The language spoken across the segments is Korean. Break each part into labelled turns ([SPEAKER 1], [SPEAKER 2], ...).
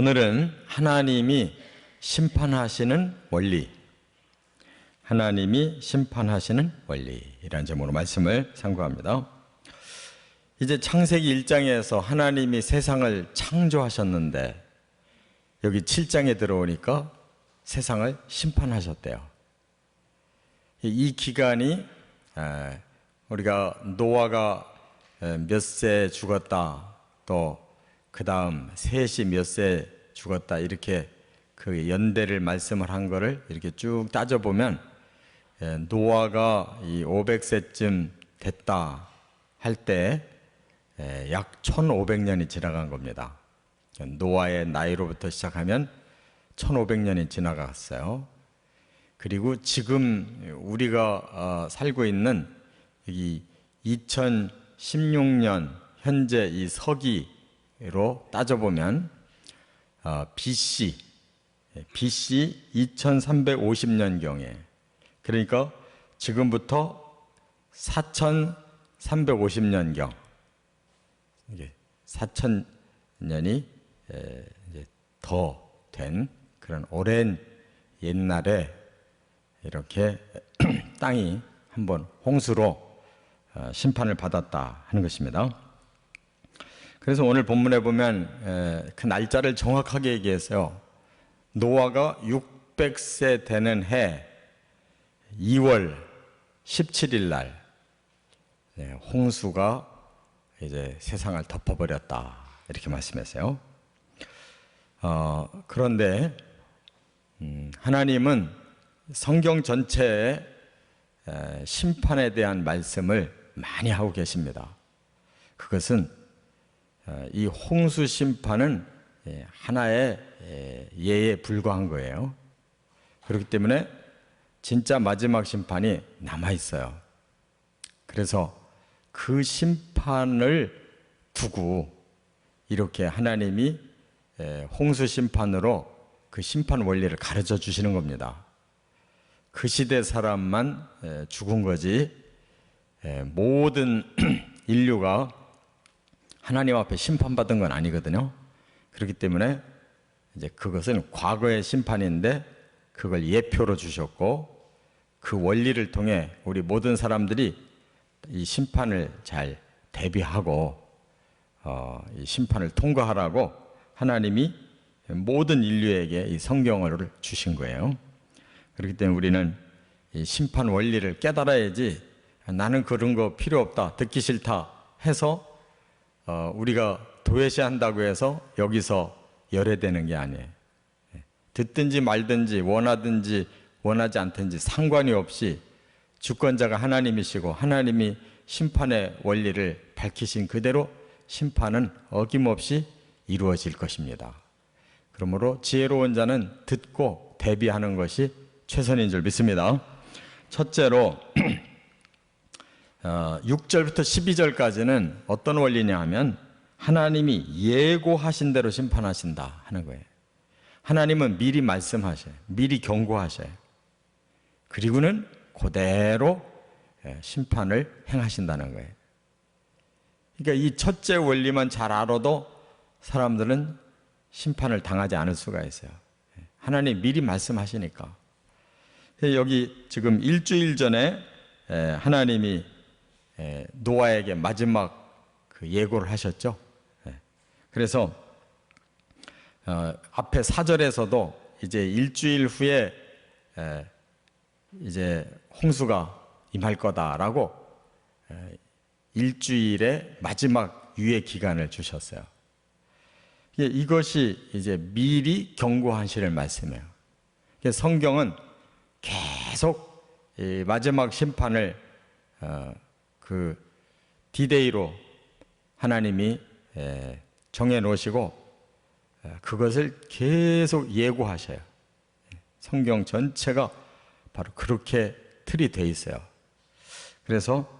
[SPEAKER 1] 오늘은 하나님이 심판하시는 원리, 하나님이 심판하시는 원리라는 제목으로 말씀을 상고합니다. 이제 창세기 1장에서 하나님이 세상을 창조하셨는데 여기 7장에 들어오니까 세상을 심판하셨대요. 이 기간이 우리가 노아가 몇 세 죽었다 또 그 다음 셋이 몇 세 죽었다 이렇게 그 연대를 말씀을 한 거를 이렇게 쭉 따져보면 노아가 이 500세쯤 됐다 할 때 약 1500년이 지나간 겁니다. 노아의 나이로부터 시작하면 1500년이 지나갔어요. 그리고 지금 우리가 어, 살고 있는 이 2016년 현재 이 서기 로 따져보면 어, BC BC 2350년경에 그러니까 지금부터 4350년경 이게 4000년이 이제 더된 그런 오랜 옛날에 이렇게 땅이 한번 홍수로 어, 심판을 받았다 하는 것입니다. 그래서 오늘 본문에 보면 그 날짜를 정확하게 얘기해서요. 노아가 600세 되는 해 2월 17일 날 네, 홍수가 이제 세상을 덮어버렸다 이렇게 말씀했어요. 어, 그런데 음, 하나님은 성경 전체에 심판에 대한 말씀을 많이 하고 계십니다. 그것은 어, 이 홍수 심판은 예, 하나의 예에 불과한 거예요. 그렇기 때문에 진짜 마지막 심판이 남아 있어요. 그래서 그 심판을 두고 이렇게 하나님이 홍수 심판으로 그 심판 원리를 가르쳐 주시는 겁니다. 그 시대 사람만 죽은 거지 모든 인류가 하나님 앞에 심판받은 건 아니거든요. 그렇기 때문에 이제 그것은 과거의 심판인데 그걸 예표로 주셨고 그 원리를 통해 우리 모든 사람들이 이 심판을 잘 대비하고 어, 이 심판을 통과하라고 하나님이 모든 인류에게 이 성경을 주신 거예요. 그렇기 때문에 우리는 이 심판 원리를 깨달아야지 나는 그런 거 필요 없다, 듣기 싫다 해서 어, 우리가 도외시한다고 해서 여기서 열애되는 게 아니에요. 듣든지 말든지 원하든지 원하지 않든지 상관이 없이 주권자가 하나님이시고 하나님이 심판의 원리를 밝히신 그대로 심판은 어김없이 이루어질 것입니다. 그러므로 지혜로운 자는 듣고 대비하는 것이 최선인 줄 믿습니다. 첫째로 6절부터 어, 12절까지는 어떤 원리냐 하면 하나님이 예고하신 대로 심판하신다 하는 거예요. 하나님은 미리 말씀하셔요. 미리 경고하셔요. 그리고는 그대로 예, 심판을 행하신다는 거예요. 그러니까 이 첫째 원리만 잘 알아도 사람들은 심판을 당하지 않을 수가 있어요. 예, 하나님 미리 말씀하시니까. 여기 지금 일주일 전에 예, 하나님이 노아에게 마지막 그 예고를 하셨죠. 그래서 어, 앞에 사절에서도 이제 일주일 후에 이제 홍수가 임할 거다라고 일주일의 마지막 유예 기간을 주셨어요. 이것이 이제 미리 경고하시는 말씀이에요. 성경은 계속 마지막 심판을 어, 그 디데이로 하나님이 정해 놓으시고 그것을 계속 예고하셔요. 성경 전체가 바로 그렇게 틀이 돼 있어요. 그래서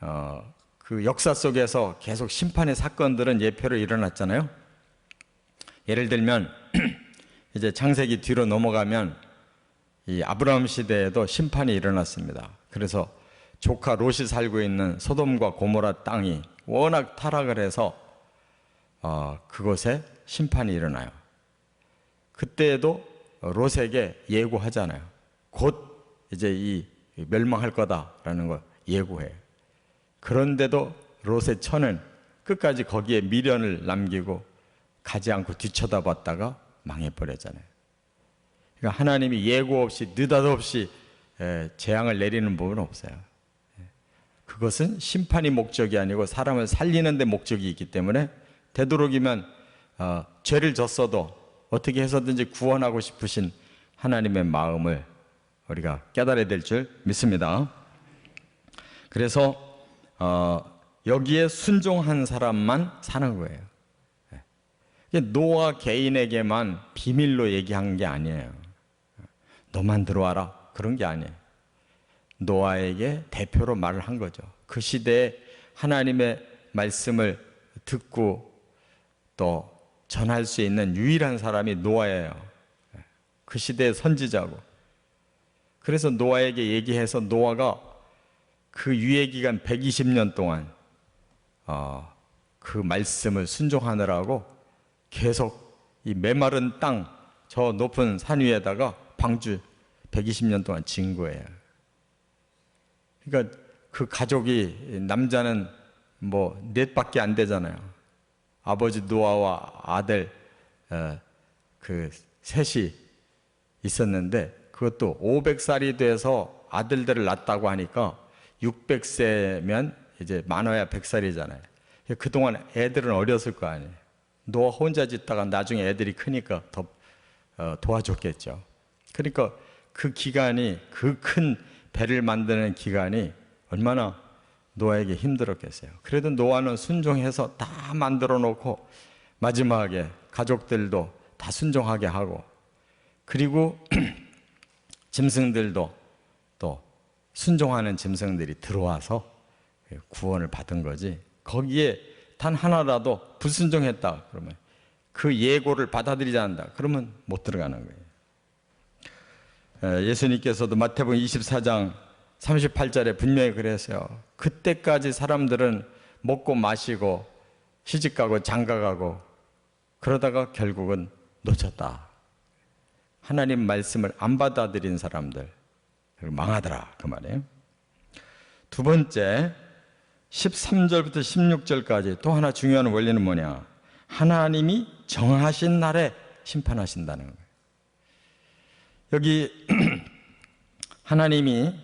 [SPEAKER 1] 어, 그 역사 속에서 계속 심판의 사건들은 예표로 일어났잖아요. 예를 들면 이제 창세기 뒤로 넘어가면 이 아브라함 시대에도 심판이 일어났습니다. 그래서 조카 롯이 살고 있는 소돔과 고모라 땅이 워낙 타락을 해서 어, 그곳에 심판이 일어나요. 그때에도 롯에게 예고하잖아요. 곧 이제 이 멸망할 거다라는 걸 예고해요. 그런데도 롯의 처는 끝까지 거기에 미련을 남기고 가지 않고 뒤쳐다봤다가 망해버렸잖아요. 그러니까 하나님이 예고 없이 느닷없이 에, 재앙을 내리는 부분은 없어요. 예. 그것은 심판이 목적이 아니고 사람을 살리는 데 목적이 있기 때문에 되도록이면 어, 죄를 졌어도 어떻게 해서든지 구원하고 싶으신 하나님의 마음을 우리가 깨달아야 될 줄 믿습니다. 그래서 어, 여기에 순종한 사람만 사는 거예요. 예. 노아 개인에게만 비밀로 얘기한 게 아니에요. 너만 들어와라 그런 게 아니에요. 노아에게 대표로 말을 한 거죠. 그 시대에 하나님의 말씀을 듣고 또 전할 수 있는 유일한 사람이 노아예요. 그 시대의 선지자고. 그래서 노아에게 얘기해서 노아가 그 유예 기간 120년 동안 어, 그 말씀을 순종하느라고 계속 이 메마른 땅 저 높은 산 위에다가 방주 120년 동안 진 거예요. 그러니까 그 가족이 남자는 뭐 넷밖에 안 되잖아요. 아버지 노아와 아들 어, 그 셋이 있었는데 그것도 500살이 돼서 아들들을 낳았다고 하니까 600세면 이제 많아야 100살이잖아요. 그동안 애들은 어렸을 거 아니에요. 노아 혼자 짓다가 나중에 애들이 크니까 더 어, 도와줬겠죠. 그러니까 그 기간이 그큰 배를 만드는 기간이 얼마나 노아에게 힘들었겠어요. 그래도 노아는 순종해서 다 만들어 놓고 마지막에 가족들도 다 순종하게 하고 그리고 짐승들도 또 순종하는 짐승들이 들어와서 구원을 받은 거지. 거기에 단 하나라도 불순종했다 그러면 그 예고를 받아들이지 않는다. 그러면 못 들어가는 거예요. 예수님께서도 마태복음 24장 38절에 분명히 그랬어요. 그때까지 사람들은 먹고 마시고 시집 가고 장가 가고 그러다가 결국은 놓쳤다. 하나님 말씀을 안 받아들인 사람들 망하더라 그 말이에요. 두 번째 13절부터 16절까지 또 하나 중요한 원리는 뭐냐? 하나님이 정하신 날에 심판하신다는 거예요. 여기 하나님이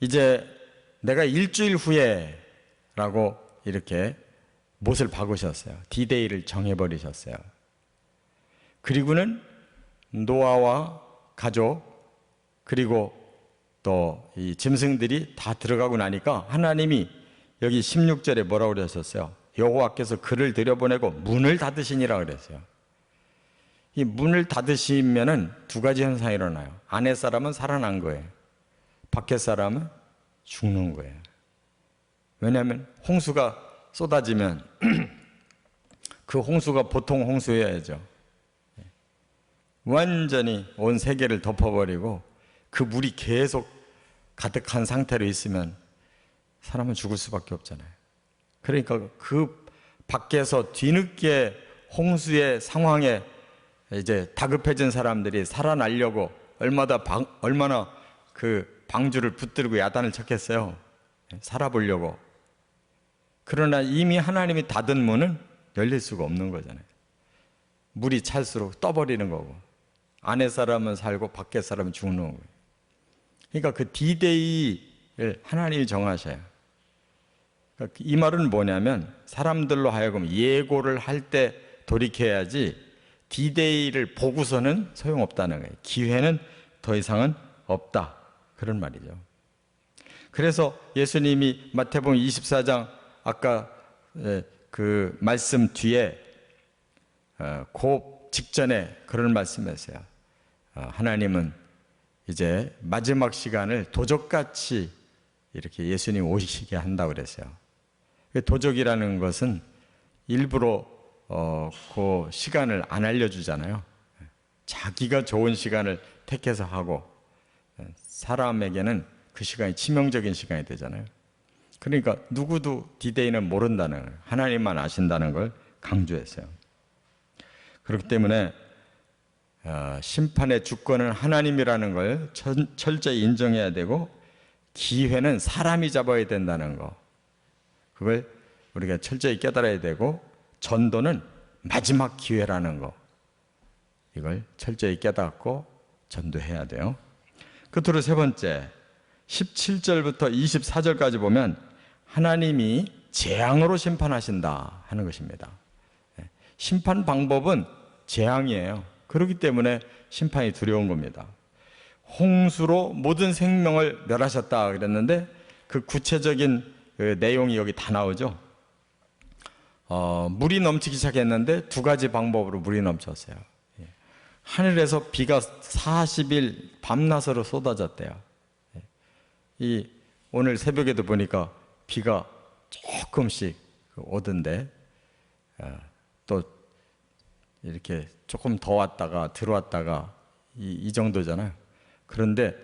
[SPEAKER 1] 이제 내가 일주일 후에 라고 이렇게 못을 박으셨어요. 디데이를 정해버리셨어요. 그리고는 노아와 가족 그리고 또 이 짐승들이 다 들어가고 나니까 하나님이 여기 16절에 뭐라고 그러셨어요? 여호와께서 그를 들여보내고 문을 닫으시니라 그랬어요. 이 문을 닫으시면은 두 가지 현상이 일어나요. 안에 사람은 살아난 거예요. 밖에 사람은 죽는 거예요. 왜냐하면 홍수가 쏟아지면 그 홍수가 보통 홍수여야죠. 완전히 온 세계를 덮어버리고 그 물이 계속 가득한 상태로 있으면 사람은 죽을 수밖에 없잖아요. 그러니까 그 밖에서 뒤늦게 홍수의 상황에 이제 다급해진 사람들이 살아나려고 얼마나 방, 얼마나 그 방주를 붙들고 야단을 쳤겠어요. 살아보려고. 그러나 이미 하나님이 닫은 문은 열릴 수가 없는 거잖아요. 물이 찰수록 떠버리는 거고. 안에 사람은 살고 밖에 사람은 죽는 거예요. 그러니까 그 디데이를 하나님이 정하셔요. 그러니까 이 말은 뭐냐면 사람들로 하여금 예고를 할 때 돌이켜야지 디데이를 보고서는 소용없다는 거예요. 기회는 더 이상은 없다. 그런 말이죠. 그래서 예수님이 마태복음 24장 아까 그 말씀 뒤에 그 직전에 그런 말씀했어요. 어, 하나님은 이제 마지막 시간을 도적같이 이렇게 예수님 오시게 한다고 그랬어요. 그 도적이라는 것은 일부러 어, 그 시간을 안 알려주잖아요. 자기가 좋은 시간을 택해서 하고 사람에게는 그 시간이 치명적인 시간이 되잖아요. 그러니까 누구도 디데이는 모른다는 하나님만 아신다는 걸 강조했어요. 그렇기 때문에 어, 심판의 주권은 하나님이라는 걸 천- 철저히 인정해야 되고 기회는 사람이 잡아야 된다는 거. 그걸 우리가 철저히 깨달아야 되고 전도는 마지막 기회라는 거. 이걸 철저히 깨닫고 전도해야 돼요. 끝으로 세 번째 17절부터 24절까지 보면 하나님이 재앙으로 심판하신다 하는 것입니다. 예, 심판 방법은 재앙이에요. 그렇기 때문에 심판이 두려운 겁니다. 홍수로 모든 생명을 멸하셨다 그랬는데 그 구체적인 그 내용이 여기 다 나오죠. 어, 물이 넘치기 시작했는데 두 가지 방법으로 물이 넘쳤어요. 예. 하늘에서 비가 40일 밤낮으로 쏟아졌대요. 예. 이 오늘 새벽에도 보니까 비가 조금씩 그 오던데 어, 또 이렇게 조금 더 왔다가 들어왔다가 이, 이 정도잖아요. 그런데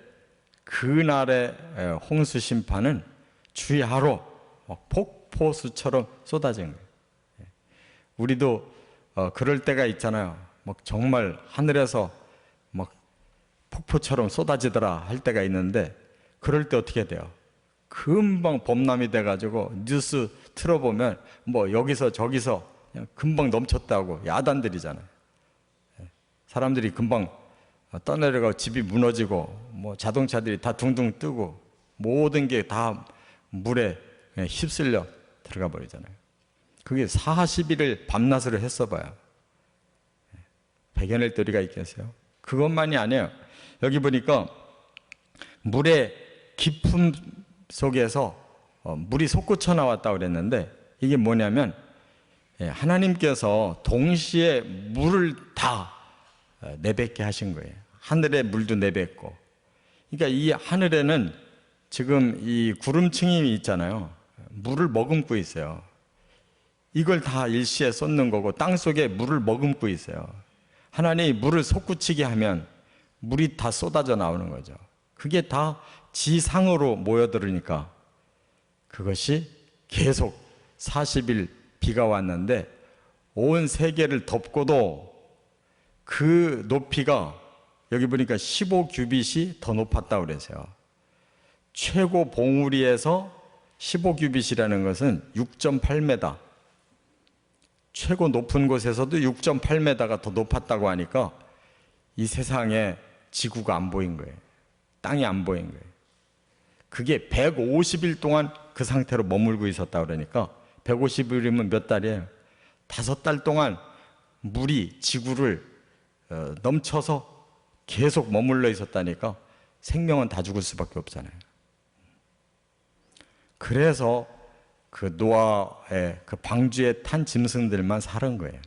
[SPEAKER 1] 그날의 에, 홍수 심판은 주야로 막 폭포수처럼 쏟아진 거예요. 예. 우리도 어, 그럴 때가 있잖아요. 막 정말 하늘에서 막 폭포처럼 쏟아지더라 할 때가 있는데 그럴 때 어떻게 돼요? 금방 범람이 돼가지고 뉴스 틀어보면 뭐 여기서 저기서 금방 넘쳤다고 야단들이잖아요. 예. 사람들이 금방 떠내려가고 집이 무너지고 뭐 자동차들이 다 둥둥 뜨고 모든 게 다 물에 그냥 휩쓸려 들어가 버리잖아요. 그게 40일을 밤낮으로 했어 봐요. 배겨낼 도리가 있겠어요? 그것만이 아니에요. 여기 보니까 물의 깊음 속에서 어, 물이 솟구쳐 나왔다고 그랬는데 이게 뭐냐면 예, 하나님께서 동시에 물을 다 어, 내뱉게 하신 거예요. 하늘의 물도 내뱉고. 그러니까 이 하늘에는 지금 이 구름층이 있잖아요. 물을 머금고 있어요. 이걸 다 일시에 쏟는 거고 땅 속에 물을 머금고 있어요. 하나님이 물을 솟구치게 하면 물이 다 쏟아져 나오는 거죠. 그게 다 지상으로 모여들으니까 그것이 계속 40일 비가 왔는데 온 세계를 덮고도 그 높이가 여기 보니까 15규빗이 더 높았다고 그래서요. 최고 봉우리에서 15규빗이라는 것은 6.8m. 최고 높은 곳에서도 6.8m가 더 높았다고 하니까 이 세상에 지구가 안 보인 거예요. 땅이 안 보인 거예요. 그게 150일 동안 그 상태로 머물고 있었다 그러니까 150일이면 몇 달이에요? 다섯 달 동안 물이 지구를 어, 넘쳐서 계속 머물러 있었다니까 생명은 다 죽을 수밖에 없잖아요. 그래서 그 노아의 그 방주에 탄 짐승들만 살은 거예요.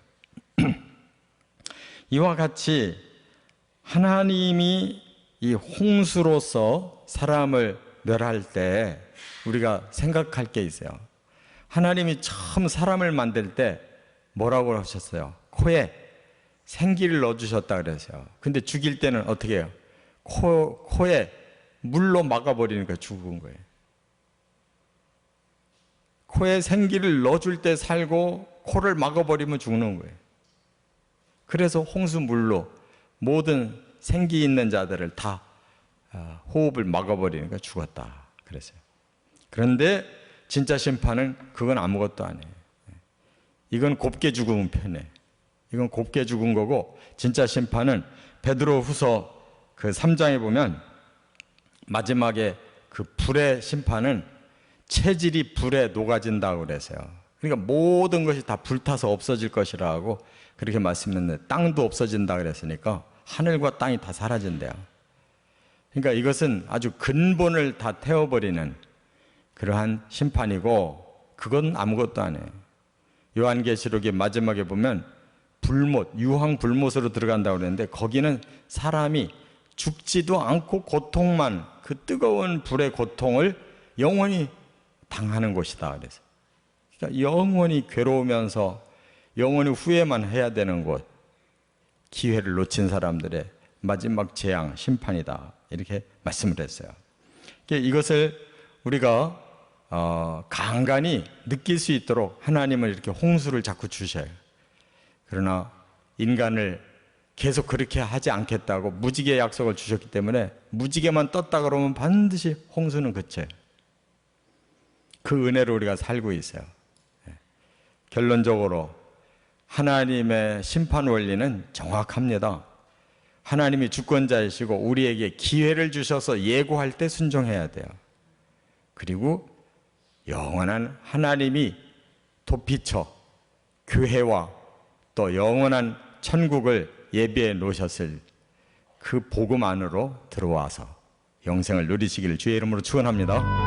[SPEAKER 1] 이와 같이 하나님이 이 홍수로서 사람을 멸할 때 우리가 생각할 게 있어요. 하나님이 처음 사람을 만들 때 뭐라고 하셨어요? 코에 생기를 넣어주셨다 그랬어요. 근데 죽일 때는 어떻게 해요? 코, 코에 물로 막아버리니까 죽은 거예요. 코에 생기를 넣어줄 때 살고 코를 막아버리면 죽는 거예요. 그래서 홍수물로 모든 생기 있는 자들을 다 아, 호흡을 막아버리니까 죽었다. 그랬어요. 그런데 진짜 심판은 그건 아무것도 아니에요. 이건 곱게 죽은 편에. 이건 곱게 죽은 거고 진짜 심판은 베드로 후서 그 3장에 보면 마지막에 그 불의 심판은 체질이 불에 녹아진다고 그래서요. 그러니까 모든 것이 다 불타서 없어질 것이라고 그렇게 말씀했는데 땅도 없어진다 그랬으니까 하늘과 땅이 다 사라진대요. 그러니까 이것은 아주 근본을 다 태워버리는 그러한 심판이고 그건 아무것도 아니에요. 요한계시록의 마지막에 보면 불못, 유황 불못으로 들어간다고 그랬는데 거기는 사람이 죽지도 않고 고통만 그 뜨거운 불의 고통을 영원히 당하는 곳이다 그래서 그러니까 영원히 괴로우면서 영원히 후회만 해야 되는 곳 기회를 놓친 사람들의 마지막 재앙 심판이다 이렇게 말씀을 했어요. 그러니까 이것을 우리가 어, 간간히 느낄 수 있도록 하나님은 이렇게 홍수를 자꾸 주셔요. 그러나 인간을 계속 그렇게 하지 않겠다고 무지개 약속을 주셨기 때문에 무지개만 떴다 그러면 반드시 홍수는 그쳐요. 그 은혜로 우리가 살고 있어요. 예. 결론적으로 하나님의 심판 원리는 정확합니다. 하나님이 주권자이시고 우리에게 기회를 주셔서 예고할 때 순종해야 돼요. 그리고 영원한 하나님이 도피처 교회와 또 영원한 천국을 예비해 놓으셨을 그 복음 안으로 들어와서 영생을 누리시기를 주의 이름으로 축원합니다.